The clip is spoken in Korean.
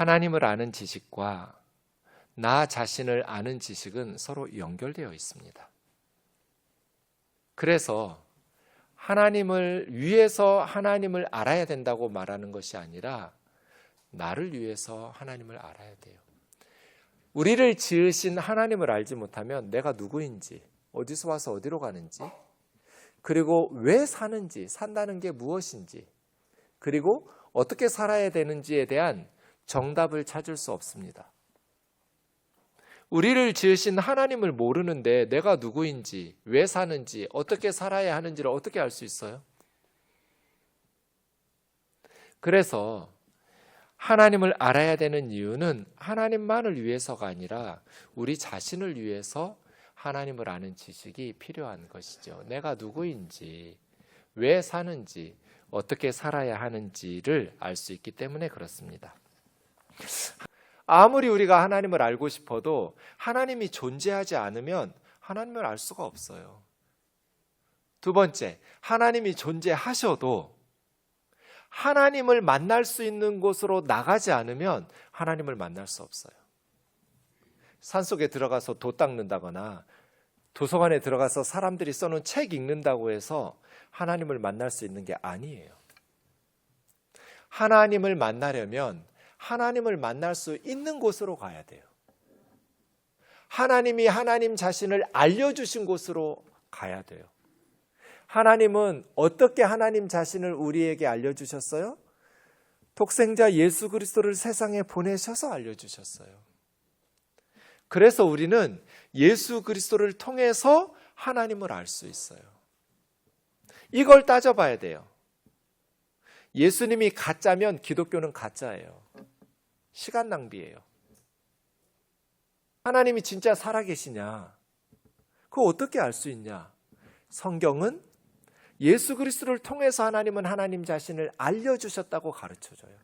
하나님을 아는 지식과 나 자신을 아는 지식은 서로 연결되어 있습니다. 그래서 하나님을 위해서 하나님을 알아야 된다고 말하는 것이 아니라 나를 위해서 하나님을 알아야 돼요. 우리를 지으신 하나님을 알지 못하면 내가 누구인지, 어디서 와서 어디로 가는지, 그리고 왜 사는지, 산다는 게 무엇인지, 그리고 어떻게 살아야 되는지에 대한 정답을 찾을 수 없습니다. 우리를 지으신 하나님을 모르는데 내가 누구인지, 왜 사는지, 어떻게 살아야 하는지를 어떻게 알 수 있어요? 그래서 하나님을 알아야 되는 이유는 하나님만을 위해서가 아니라 우리 자신을 위해서 하나님을 아는 지식이 필요한 것이죠. 내가 누구인지, 왜 사는지, 어떻게 살아야 하는지를 알 수 있기 때문에 그렇습니다. 아무리 우리가 하나님을 알고 싶어도 하나님이 존재하지 않으면 하나님을 알 수가 없어요. 두 번째, 하나님이 존재하셔도 하나님을 만날 수 있는 곳으로 나가지 않으면 하나님을 만날 수 없어요. 산 속에 들어가서 도 닦는다거나 도서관에 들어가서 사람들이 써놓은 책 읽는다고 해서 하나님을 만날 수 있는 게 아니에요. 하나님을 만나려면 하나님을 만날 수 있는 곳으로 가야 돼요. 하나님이 하나님 자신을 알려주신 곳으로 가야 돼요. 하나님은 어떻게 하나님 자신을 우리에게 알려주셨어요? 독생자 예수 그리스도를 세상에 보내셔서 알려주셨어요. 그래서 우리는 예수 그리스도를 통해서 하나님을 알 수 있어요. 이걸 따져봐야 돼요. 예수님이 가짜면 기독교는 가짜예요. 시간 낭비예요. 하나님이 진짜 살아계시냐? 그거 어떻게 알 수 있냐? 성경은 예수 그리스도를 통해서 하나님은 하나님 자신을 알려주셨다고 가르쳐 줘요.